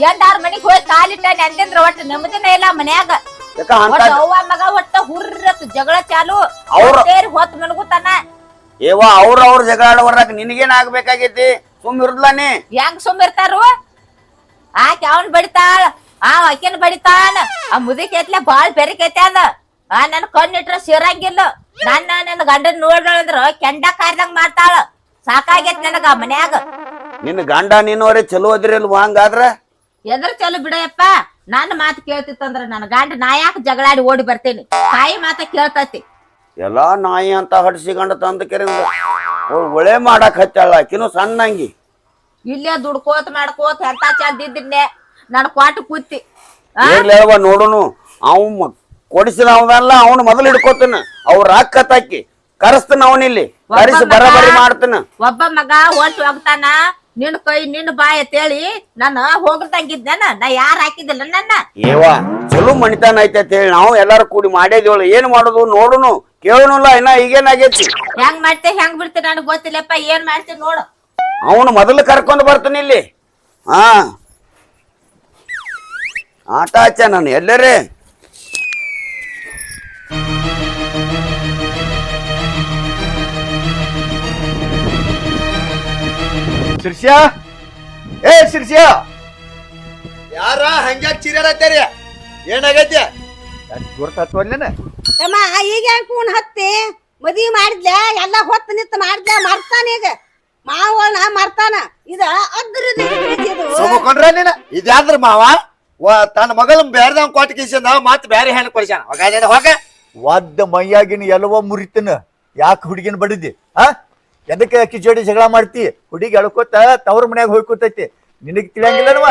ಎಂದಾರ ಮನಿಗ್ ಹೋಗಿ ಕಾಲಿಟ್ಟ ನೆಂದಿಂದ್ರ ಒಟ್ಟು ನೆಮ್ಮದಿನ ಇಲ್ಲ ಮನ್ಯಾಗ. ಅವ್ವ ಮಗ ಒಟ್ಟ ಹುರ್ರತ್ ಜಗಳ ಚಾಲು. ಅವ್ರ- ಸೇರಿ ಹೊತ್ ಮನಗುತ್ತಾನ ಏವ ಅವ್ರ ಅವ್ರ ಜಗಳ ಆಡೋರಾಗ ನಿನಗೇನ್ ಆಗ್ಬೇಕಾಗೈತಿ? ಸುಮ್ ಇರ್ಲಾನೆ ಹೆಂಗ್ ಸುಮ್ ಇರ್ತಾರು ಆಕೆ ಅವನ್ ಬಡಿತಾಳ. ಆ ಆಕಿನ ಬಡಿತಾನ ಆ ಮುದಿಕೆತ್ಲೆ ಬಾಳ್ ಬೆರಿಕೈತೆ ಅದ. ಆ ನನ್ ಕಣ್ಣಿಟ್ರ ಸಿರಂಗಿಲ್ಲ. ನನ್ನ ನನ್ ಗಂಡನ್ ನೋಡ್ರಂದ್ರ ಕೆಂಡ ಕಾರ್ದಂಗ್ ಮಾಡ್ತಾಳ. ಸಾಕಾಗೈತ್ ನನಗ ಆ ಮನ್ಯಾಗ. ನಿನ್ನ ಗಂಡ ನೀನವರೇ ಚಲೋ ಅದಿರಲ್ವ ಹಂಗಾದ್ರ? ಎದ್ರ ಚಲೋ ಬಿಡಯಪ್ಪ ನನ್ನ ಮಾತು ಕೇಳ್ತಿತ್ತಂದ್ರ ನನ್ನ ಗಂಡ ನಾ ಯಾಕೆ ಜಗಳಾಡಿ ಓಡಿ ಬರ್ತೇನಿ. ತಾಯಿ ಮಾತ ಕೇಳ್ತತಿ. ಎಲ್ಲಾ ನಾಯಿ ಅಂತ ಹಡ್ಸಿಕೊಂಡ ತಂದ ಕೆರೆ ಒಳ್ಳೆ ಮಾಡಕ್ ಹತ್ತಾಳ. ಆಕಿನು ಸಣ್ಣಂಗಿ. ಇಲ್ಲೇ ದುಡ್ಕೋತ್ ಮಾಡ್ಕೋತ ಎಂತ ಚಂದ ನನ್ ಕ್ವಾಟ ಕೂತಿ. ಆ? ಇರ್ಲಿ ಅಲ್ವಾ ನೋಡುನು? ಅವ್ ಕೊಡಿಸಿದ ಅವನಲ್ಲ ಅವನು ಮೊದಲು ಹಿಡ್ಕೋತಾನ. ಅವ್ರ ಅಕ್ಕ ತಾಕಿ ಕರೆಸ್ತಾನ ಅವನಿಲ್ಲಿ. ಕರೆಸಿ ಬರಬರಿ ಮಾಡ್ತಾನ. ಒಬ್ಬ ಮಗ ಹೊಂಟ್ ಹೋಗ್ತಾನ. ನಿನ್ ಕೈ ನಿನ್ ಬಾಯ್ ತೇಳಿ ನಾನು ಹೋಗ್ದಂಗಿದ್ದೇನ? ನಾ ಯಾರು ಹಾಕಿದಿಲ್ಲ ನನ್ನ? ಏವಾ ಚಲೋ ಮಣಿತಾನ ಐತೆ ಅಂತ ಹೇಳಿ ನಾವು ಎಲ್ಲಾರು ಕೂಡಿ ಮಾಡೇದಿವಳು ಏನ್ ಮಾಡೋದು ನೋಡುನು? ಕೇಳೋನುಲ್ಲ ಇನ್ನ ಈಗೇನಾಗೈತಿ? ಹೆಂಗ್ ಮಾಡ್ತೇ ಹೆಂಗ್ ಬಿಡ್ತೇ ನನಗ್ ಗೊತ್ತಿಲ್ಲಪ್ಪ. ಏನ್ ಮಾಡ್ತಿ ನೋಡು. ಅವನು ಮೊದಲು ಕರ್ಕೊಂಡು ಬರ್ತಾನೆ ಇಲ್ಲಿ. ಹಾ ಆಟ ಹಚ್ಚ ನಾನು ಎಲ್ಲರೇ. ಶಿರ್ಷ್ಯ? ಏ ಶಿರ್ಷ್ಯ? ಯಾರ ಹಂಗ್ಯಾಕ್ ಚೀರಾಡತ್ತೇರಿ ಏನಾಗೈತಿ? ಗುರ್ತಾತ್ವಲ್ಲೇನ ಅಮ್ಮ ಈಗ ಯಾಕೆ ಫೋನ್ ಹತ್ತಿ? ಮದಿ ಮಾಡಿದ್ಲ ಎಲ್ಲ ಹೊತ್ತು ನಿಂತು ಮಾಡಿದ್ಲ ಮರ್ತಾನ ಈಗ. ಮಾವನ ಮರ್ತಾನ. ಇದ ಅದ್ರದ್ದು ಇದು ನೀನ ಇದ್ಯಾದ್ರ ಮಾವ? ವ ತನ್ನ ಮಗಳ ಬೇರೆದವ್ ಕೊಟ್ಟು ಕಿಸಿಂದ ಮತ್ ಬೇರೆ ಹೆಣ್ಣು ಕೊಡಿಸ್ಯಾನ. ಹೋಗ ಹೋಗ. ವಾದ್ಯ ಮೈಯಾಗಿನ ಎಲ್ಲವೋ ಮುರಿತನ. ಯಾಕೆ ಹುಡುಗಿನ ಬಡಿದಿ? ಆ? ಎದಕ್ಕೆ ಅಕ್ಕಿ ಜೋಡಿ ಜಗಳ ಮಾಡ್ತಿ? ಹುಡುಗಿ ಎಳ್ಕೊತ ತವ್ರ ಮನ್ಯಾಗ ಹೋಗಿ ಕೂತೈತಿ ನಿನಗ್ ತಿಳಿಯಂಗಿಲ್ಲನವ?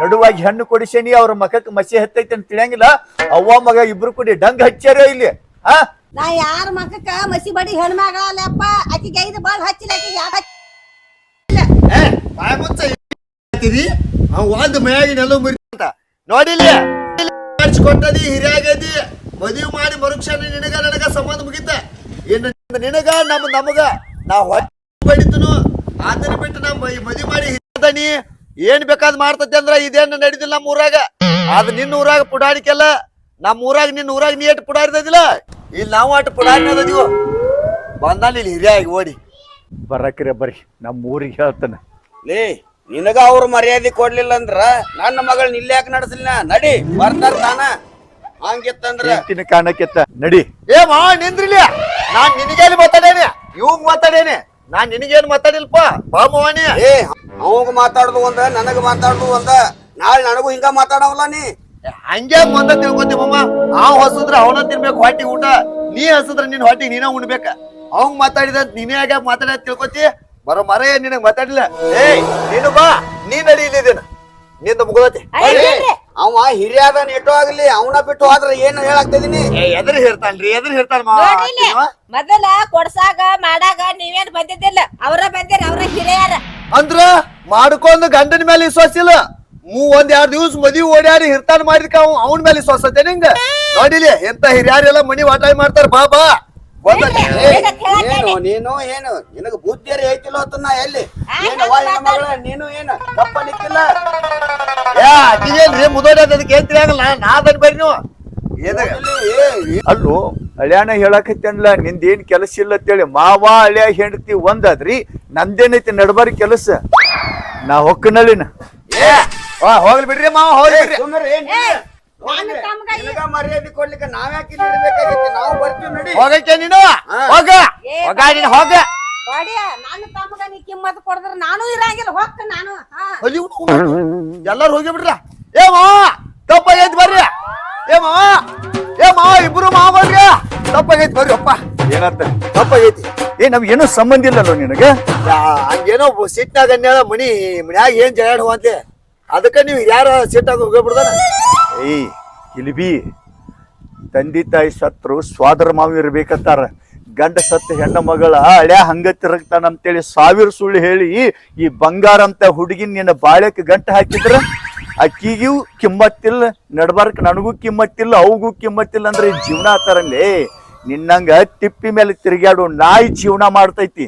ನಡುವಾಗಿ ಹೆಣ್ಣು ಕೊಡಿಸೇನಿ ಅವ್ರ ಮಖಕ್ ಮಸಿ ಹತ್ತೈತಿ ಅಂತ ತಿಳಿಯಂಗಿಲ್ಲ. ಅವ್ವ ಮಗ ಇಬ್ರು ಕೂಡಿ ಡಂಗ್ ಹಚ್ಚಾರ ಇಲ್ಲಿ. ಆ? ನಾ ಯಾರ ಮಕ್ಕಕ್ಕ ಮಸಿ ಬಡಿ ಹೆಣ್ಮಗಳಲ್ಲಪ್ಪ ಆಕಿಗೆ ಐದು ಬಾಳ್ ಹಚ್ಚಿಲ್ಲ ಆಕಿಗೆ ಯಾಕೆ ಬಾಯ ಆ ಇದ್ದೀರಿ ಅವ್ ಒಂದ್ ಮೈಯಾಗಿನೆಲ್ಲ ನೋಡಿಲ್ಲ. ಕೊಟ್ಟದಿ ಹಿರಿಯಾಗದಿ ಮದುವೆ ಮಾಡಿ ಮರುಕ್ಷಣ ನಿನಗ ನನಗ ಸಂಬಂಧ ಮುಗಿತ. ಇನ್ನು ನಿನಗ ನಮ್ ನಮಗ ನಾ ಹೊಡಿತನು ಆತನ ಅದನ್ನ ಬಿಟ್ಟು ನಮ್ಮ ಮದುವೆ ಮಾಡಿ ಹಿರಿಯದನಿ. ಏನ್ ಬೇಕಾದ್ ಮಾಡ್ತತಿ ಅಂದ್ರ ಇದೇನು ನಡೀತಿಲ್ಲ ನಮ್ಮ ಊರಾಗ. ಅದ್ ನಿನ್ನ ಊರಾಗ ಪುಡಾಡಿಕೆಲ್ಲ ನಮ್ಮ ಊರಾಗ ನಿನ್ನ ಊರಾಗ ನೀ ಎಟ್ ಪುಡಾಡಿದಿಲ್ಲ ಇಲ್ಲಿ ನಾವು ಅಟ್ ಪುಡಾಡಿನದಿವು ಬಂದಾನ ಇಲ್ಲಿ ಹಿರಿಯಾಗಿ ಓಡಿ. ಬರಕ್ರೆ ಬರ್ರಿ ನಮ್ಮ ಊರಿಗೆ ಹೇಳ್ತಾನೆ. ಲೇ ನಿನಗ ಅವ್ರ ಮರ್ಯಾದೆ ಕೊಡ್ಲಿಲ್ಲ ಅಂದ್ರ ನನ್ನ ಮಗಳನ್ನ ಇಲ್ಲಿ ಯಾಕೆ ನಡೆಸಲಿಲ್ಲ? ನಡಿ ಬರ್ತಾರ ತಾನ. ಹಂಗಿತ್ತಂದ್ರ ಹೆಂಡ್ತಿನ ಕಾಣಕ್ಕೆತ್ತ ನಡಿ. ಏ ಮಾ ನಿಂದ್ರಿಲ್ಲ ನಾನ್ ನಿನಗೇನು ಮಾತಾಡೇನೆ. ಇವಾಗ ಮಾತಾಡೇನೆ. ನಾನ್ ನಿನಗೇನು ಮಾತಾಡಿಲ್ಪ? ಬಾ ಮವಾನಿ ಏ ಅವಾಗ ಮಾತಾಡುದು ಒಂದ ನನಗ ಮಾತಾಡುದು ಒಂದ. ನಾಳೆ ನನಗೂ ಹಿಂಗ ಮಾತಾಡವಲ್ಲ ನೀ. ಹಂಗೆ ಒಂದ ತಿಳ್ಕೊತಿ ಮಮ್ಮ. ಅವ್ ಹಸಿದ್ರ ಅವನ ತಿನ್ಬೇಕು ಹೊಟ್ಟಿ ಊಟ. ನೀ ಹಸದ್ರ ನಿನ್ ಹೊಟ್ಟಿ ನೀನ ಉಣ್ಬೇಕ. ಅವಂಗ್ ಮಾತಾಡಿದ ನೀನೇ ಆಗ ಮಾತಾಡ ತಿಳ್ಕೊತಿ? ಬರೋ ಮರ ಏನ್ ನಿನಗ್ ಮಾತಾಡಿಲ್ಲ ಏಯ್ ನೀನು ಬಾ. ನೀನ್ ನಡಿ ಇಲ್ಲಿದ್ದೇನ. ನಿಂದ ಮುಗ್ದತಿ ಅವ ಹಿರಿಯಾದ ನೆಟ್ಟು ಆಗ್ಲಿ ಅವನ ಬಿಟ್ಟು ಹೋದ್ರ ಏನು ಹೇಳಾಕ್ತಿದೀನಿ ಏ ಎದ್ರ ಹೇಳ್ತಾನ್ರಿ ಎದ್ರ ಹೇಳ್ತಾನ ಮೊದಲ ಕೊಡ್ಸಾಗ ಮಾಡಾಗ ನೀವೇನ್ ಬಂದಿದ್ದಿಲ್ಲ. ಅವ್ರ ಬಂದಿರ ಅವ್ರ ಹಿರಿಯರ. ಅಂದ್ರ ಮಾಡ್ಕೊಂಡು ಗಂಡನ ಮೇಲೆ ವಿಶ್ವಾಸ ಇಲ್ಲ. ಮೂ ಒಂದ್ ಎರಡ್ ದಿವ್ಸ ಮದಿ ಓಡ್ಯಾಡಿ ಹಿರ್ತಾನ ಮಾಡಿದ್ಕ ಅವ್ ಅವನ ಮೇಲೆ ವಿಶ್ವಾಸ ಐತೆ ನಿಂಗ? ನೋಡಿಲಿ ಎಂತ ಹಿರಿಯರೆಲ್ಲ ಮನಿ ವಾಟಾಯ್ ಮಾಡ್ತಾರ. ಬಾ ಬಾ. ಏನು ನೀನು ಏನು? ನಿನಗ ಬುದ್ಧಿಯರಿ ಐತಿಲ್ಲ ಹೊತ್ತನ್ನ ಎಲ್ಲಿ? ಏನು ಮಗಳ ನೀನು ಏನು? ಕಪ್ಪ ನಿಕ್ಕಿಲ್ಲ ಏ ಮುದೋಡಿ ಅದಕ್ಕೆ ಏನ್ ತಿಳಿಯಂಗಿಲ್ಲ ನಾ ಅದನ್ನ ಬರ್ರಿ ನೀವು. ಅಲ್ಲೂ ಇಲ್ಲಿ, ಏ, ನಿಂದ ಅಲ್ಲೋ ಹಳ್ಯಾನ ಹೇಳಕತ್ತೇನ್ಲ ನಿಂದೇನ್ ಕೆಲಸ ಇಲ್ಲ ಅಂತೇಳಿ ಮಾವ ಹಳ್ಯ ಹೆಂಡತಿ ಒಂದಾದ್ರಿ ನಂದೇನೈತಿ ನಡಬಾರಿ ಕೆಲಸ? ನಾ ಹೊಕ್ಕನಲ್ಲಿನ. ಹೋಗ್ಲಿ ಬಿಡ್ರಿ ಮಾವ ಹೋಗ್ಲಿ ಬಿಡ್ರಿ. ಮರ್ಯಾದೆ ಕೊಡ್ಲಿಕ್ಕೆ ನಾವ್ಯಾಕೆ ಇಲ್ಲಿ ಇರ್ಬೇಕಾಗೈತಿ ನಾವು ಬರ್ತೀವಿ ನಡಿ. ಹೋಗಕ್ಕೆ ನೀನು? ಹೋಗ. ಏ, ಹೋಗ ನೀನು ಹೋಗ. ನಾನು ತಮ್ಮಗ ನೀ ಕಿಮ್ಮತ್ ಕೊಡದ್ರ ನಾನು ಇರಂಗಿಲ್ಲ. ಹೋಗ್ತ ನಾನು ಎಲ್ಲಾರು ಹೋಗಿ ಬಿಡ್ರ. ಏ ಮಾವ ತಪ್ಪಾಗೈತ್ ಬರ್ರಿ. ಏ ಮಾವ ಏ ಮಾವ ಇಬ್ರು ಮಾವ ಬರ್ರಿ. ತಪ್ಪಾಗೈತ್ ಬರ್ರಿ ಅಪ್ಪ. ಏನಂತ? ತಪ್ಪಾಗೈತಿ ಏ ನಮ್ಗೆ ಏನೂ ಸಂಬಂಧ ಇಲ್ಲಲ್ಲ ನಿನಗೆ? ಯಾ, ಹಂಗೇನೋ ಸಿಟ್ನಾಗ ಮನಿ ಮನ್ಯಾಗ ಏನ್ ಜಗಾಡ್ ಹೋಗಂತೆ ಅದಕ್ಕೆ ನೀವು ಯಾರ ಸಿಟ್ಟಾಗ ಹೋಗ್ಬಿಡ್ದಾನ? ಏಯ್ ಕಿಲಿಬಿ ತಂದೆ ತಾಯಿ ಸತ್ರು ಸ್ವಾದರ ಮಾವ ಇರ್ಬೇಕಂತಾರ. ಗಂಡ ಸತ್ತ ಹೆಣ್ಣ ಮಗಳ ಹಂಗ ತಿರುಗ್ತಾನ ಅಂತೇಳಿ ಸಾವಿರ ಸುಳ್ಳು ಹೇಳಿ ಈ ಬಂಗಾರ ಅಂತ ಹುಡುಗಿನ ನಿನ್ನ ಬಾಳೆಕ್ ಗಂಟ ಹಾಕಿದ್ರ? ಅಕ್ಕಿಗೂ ಕಿಮ್ಮತ್ತಿಲ್ಲ, ನಡ್ಬಾರ್ಕ್ ನನಗೂ ಕಿಮ್ಮತ್ತಿಲ್ಲ, ಅವಗೂ ಕಿಮ್ಮತ್ತಿಲ್ಲ ಅಂದ್ರೆ ಈ ಜೀವನ ಆತಾರಲ್ಲಿ ನಿನ್ನಂಗ ತಿಪ್ಪಿ ಮೇಲೆ ತಿರುಗಾಡು ನಾಯಿ ಜೀವನ ಮಾಡ್ತೈತಿ.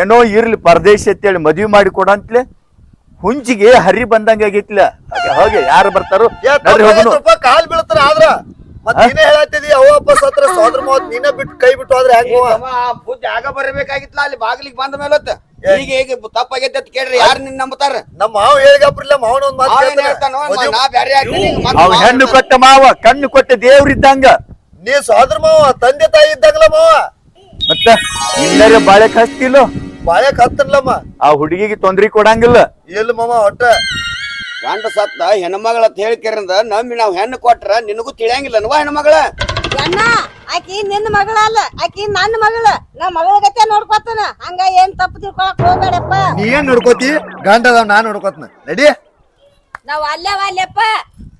ಏನೋ ಇರ್ಲಿ, ಪರದೇಶ ಅಂತೇಳಿ ಮದ್ವಿ ಮಾಡಿ ಕೊಡಂತ್ಲೆ. ಹುಂಚಿಗೆ ಹರಿ ಬಂದಂಗ ಆಗೈತ್ಲ? ಹಾಗೆ ಹೋಗಿ ಯಾರು ಬರ್ತಾರೋ? ನಡ್ರಿ ಹೋಗುನು. ಕಾಲ್ ಬೀಳ್ತಾರ ಆದ್ರ. ನೀನೇ ಹೇಳತ್ತಿದಿ ಅವ ಅಪ್ಪ ಸತ್ರ ಸೋದ್ರ ಮಾವತ್ ನೀನೇ ಬಿಟ್ಟು ಕೈ ಬಿಟ್ಟು ಆದ್ರೆ ಹೆಂಗ ಬುದ್ಧಿ ಆಗ ಅಲ್ಲಿ ಬಾಗಿಲಿಗೆ ಬಂದ ಮೇಲೆ ಹೊತ್ತು. ಈಗ ಈಗ ತಪ್ಪಾಗೈತೆ ಅಂತ ಕೇಳ್ರಿ ಯಾರು ನಿನ್ ನಂಬತಾರ ನಮ್ಮ ಮಾವ ಹೇಳಿಗಪ್ರಿಲ್ಲ ಮಾವನ ಒಂದ್ ಮಾತು ಹೇಳ್ತಾನೋ ನಾ ಬ್ಯಾರೆ ಅವ ಹೆಣ್ಣು ಕೊಟ್ಟ ಮಾವ ಕಣ್ಣು ಕೊಟ್ಟ ದೇವ್ರಿದ್ದಂಗ ನೀ ಸೋದ್ರ ಮಾವ ತಂದೆ ತಾಯಿ ಇದ್ದಂಗಲ್ಲ ಮಾವ? ಮತ್ತ ಇಲ್ಲರೇ ಬಾಳೆ ಹಚ್ತಿಲ್ಲೋ ಬಾಳೆ ಕತ್ತನ್ಲಮ್ಮ ಆ ಹುಡುಗಿಗೆ ತೊಂದ್ರಿ ಕೊಡಂಗಿಲ್ಲ. ಎಲ್ಲಿ ಮಮ್ಮ ಒಟ್ಟ ಗಂಡ ಸತ್ತ ಹೆಣ್ಮಗಳ ಅಂತ ಹೇಳಿಕೆರಿಂದ ನಮ್ಮಿ ನಾವ್ ಹೆಣ್ಣು ಕೊಟ್ರ ನಿನಗೂ ತಿಳಿಯಂಗಿಲ್ಲ ತಿಳಿಯಂಗಿಲ್ಲನ್ವಾ ಹೆಣ್ಮಗಳ? ಅಣ್ಣ ಆಕಿ ನಿನ್ನ ಮಗಳಲ್ಲ ಆಕಿ ನನ್ನ ಮಗಳ. ನಾ ಮಗಳ ಗತೆ ನೋಡ್ಕೊತಾನ. ಹಂಗ ಏನ್ ತಪ್ಪು ತಿಳ್ಕೊಳಕ್ ಹೋಗ್ಬೇಡಪ್ಪ. ನೀ ಏನ್ ನೋಡ್ಕೋತಿ? ಗಂಡ ಅದಾವ್ ನಾನ್ ನೋಡ್ಕೋತನ. ನಡಿ. ನಾವ್ ಅಲ್ಲೇ ಅಲ್ಲೆಪ್ಪ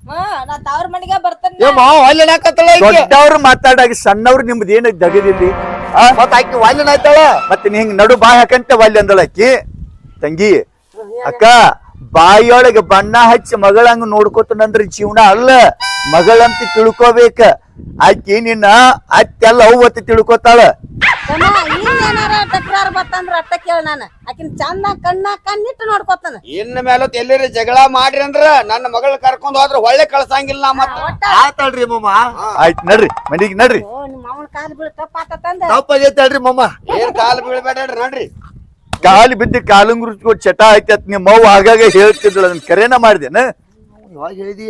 ಹಾ ನಾ ತವ್ರ ಮನೆಗೆ ಬರ್ತೇನೆ ಮಾವ ಅಲ್ಲಿ ನಾಕತ್ತಳ ದೊಡ್ಡವ್ರು ಮಾತಾಡಾಗ ಸಣ್ಣವ್ರು ನಿಮ್ದು ಏನ ದಗದಿಲ್ಲಿ ಮತ್ತ ಆಕಿ ವಾಲ್ಯನ್ ಆಯ್ತಾಳ? ಮತ್ತೆ ನೀ ಹಿಂಗ್ ನಡು ಬಾಯಿ ಹಾಕಂತ ವಾಲ್ಯ ಅಂದಳ ಆಕಿ. ತಂಗಿ ಅಕ್ಕ ಬಾಯಿಯೊಳಗೆ ಬಣ್ಣ ಹಚ್ಚಿ ಮಗಳಂಗ ನೋಡ್ಕೊತನಂದ್ರ ಜೀವನ ಅಲ್ಲ. ಮಗಳಂತ ತಿಳ್ಕೋಬೇಕ. ಆಕಿ ನಿನ್ನ ಅತ್ತೆಲ್ಲ ಅವತ್ತು ತಿಳ್ಕೊತಾಳ. ಏನಾರ ತಕರಾರ ಬತ್ತಂದ್ರ ಅಟ್ಟ ಕೇಳ ನಾನು. ಆಕಿನ ಚಂದ ಕಣ್ಣ ಕಣ್ಣಿಟ್ಟು ನೋಡ್ಕೊತಾನ. ಇನ್ನ ಮೇಲೆ ಎಲ್ಲರಿ ಜಗಳ ಮಾಡ್ರಿ ಅಂದ್ರ ನನ್ನ ಮಗಳ ಕರ್ಕೊಂಡ್ ಹೋದ್ರ ಒಳ್ಳೆ ಕಳ್ಸಂಗಿಲ್ಲ ನಾ ಮತ್ತ. ಆತಳ್ರಿ ಆತಾಳ್ರಿ ಆಯ್ತು ನಡ್ರಿ ಮನಿಗ್ ನಡ್ರಿ. ಓ ನಿಮ್ಮ ಮಾವನ ಕಾಲ್ ಬೀಳ ತಪ್ಪಾತಂದ ತಪ್ಪಾಗೈತಾಳ್ರಿ ಮಮ್ಮ. ಏನ್ ಕಾಲ್ ಬೀಳ್ಬೇಡ್ರಿ ನೋಡ್ರಿ. ಕಾಲು ಬಿದ್ದು ಕಾಲಂಗುರ್ಸ್ಕೊ ಚಟ ಆಯ್ತತ್ ನಿಮ್ಮ ಅವ್ವ ಆಗಾಗ ಹೇಳ್ತಿದ್ಳು ಅದನ್ನ ಕರೆನ ಮಾಡಿದೆ ಇವಾಗ ಹೇಳಿದಿ?